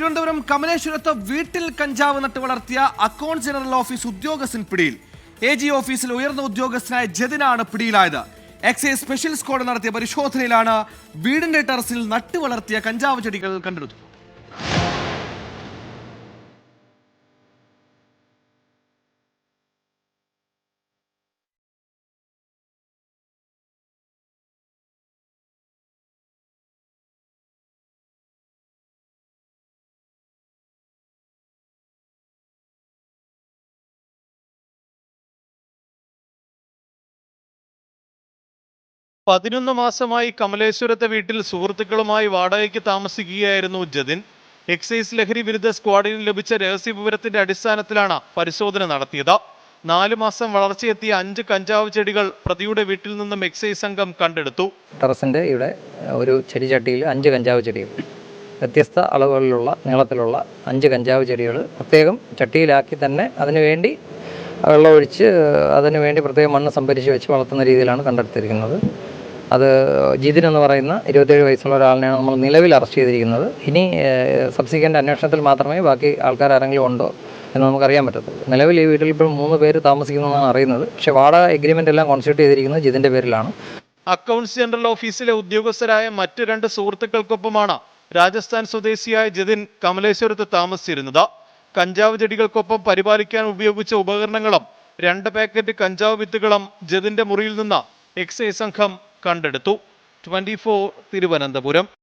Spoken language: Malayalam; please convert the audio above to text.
തിരുവനന്തപുരം കമലേശ്വരത്ത് വീട്ടിൽ കഞ്ചാവ് നട്ട് വളർത്തിയ അക്കൗണ്ട് ജനറൽ ഓഫീസ് ഉദ്യോഗസ്ഥൻ പിടിയിൽ. എ ജി ഓഫീസിൽ ഉയർന്ന ഉദ്യോഗസ്ഥനായ ജതിനാണ് പിടിയിലായത്. എക്സൈസ് സ്പെഷ്യൽ സ്ക്വാഡ് നടത്തിയ പരിശോധനയിലാണ് വീടിന്റെ ടെറസിൽ നട്ടു വളർത്തിയ കഞ്ചാവ് ചെടികൾ കണ്ടെടുത്തു പതിനൊന്ന് മാസമായി കമലേശ്വരത്തെ വീട്ടിൽ സുഹൃത്തുക്കളുമായി വാടകയ്ക്ക് താമസിക്കുകയായിരുന്നു ജതിൻ. എക്സൈസ് ലഹരി വിരുദ്ധ സ്ക്വാഡിന് ലഭിച്ച രഹസ്യ വിവരത്തിന്റെ അടിസ്ഥാനത്തിലാണ് പരിശോധന നടത്തിയത്. നാലു മാസം വളർച്ചയെത്തിയ അഞ്ച് കഞ്ചാവ് ചെടികൾ പ്രതിയുടെ വീട്ടിൽ നിന്നും എക്സൈസ് സംഘം കണ്ടെടുത്തു. ടെറസിന്റെ ഇവിടെ ഒരു ചെടിച്ചട്ടിയിൽ അഞ്ച് കഞ്ചാവ് ചെടികൾ. വ്യത്യസ്ത അളവുകളിലുള്ള നീളത്തിലുള്ള അഞ്ച് കഞ്ചാവ് ചെടികൾ പ്രത്യേകം ചട്ടിയിലാക്കി തന്നെ അതിനുവേണ്ടി വെള്ളമൊഴിച്ച് അതിനുവേണ്ടി പ്രത്യേകം മണ്ണ് സംഭരിച്ച് വെച്ച് വളർത്തുന്ന രീതിയിലാണ് കണ്ടെടുത്തിരിക്കുന്നത്. അത് ജിതിൻ എന്ന് പറയുന്ന ഇരുപത്തേഴ് വയസ്സുള്ള ഒരാളിനെയാണ് നമ്മൾ നിലവിൽ അറസ്റ്റ് ചെയ്തിരിക്കുന്നത്. ഇനി സബ്സിക്വന്റ് അന്വേഷണത്തിൽ മാത്രമേ ബാക്കി ആൾക്കാർ ആരെങ്കിലും ഉണ്ടോ എന്ന് നമുക്കറിയാൻ പറ്റത്തുള്ളൂ. നിലവിൽ ഈ വീട്ടിൽ ഇപ്പോൾ മൂന്ന് പേര് താമസിക്കുന്നതെന്നാണ് അറിയുന്നത്. പക്ഷേ വാടക എഗ്രിമെന്റ് എല്ലാം കോൺസ്റ്റിറ്റ്യൂട്ട് ചെയ്തിരിക്കുന്നത് ജിതിന്റെ പേരിലാണ്. അക്കൗണ്ട്സ് ജനറൽ ഓഫീസിലെ ഉദ്യോഗസ്ഥരായ മറ്റു രണ്ട് സുഹൃത്തുക്കൾക്കൊപ്പമാണ് രാജസ്ഥാൻ സ്വദേശിയായ ജിതിൻ കമലേശ്വരത്ത് താമസിച്ചിരുന്നത്. കഞ്ചാവ് ചെടികൾക്കൊപ്പം പരിപാലിക്കാൻ ഉപയോഗിച്ച ഉപകരണങ്ങളും രണ്ട് പാക്കറ്റ് കഞ്ചാവ് വിത്തുകളും ജതിന്റെ മുറിയിൽ നിന്ന് എക്സൈസ് സംഘം കണ്ടെടുത്തു. ട്വന്റി തിരുവനന്തപുരം.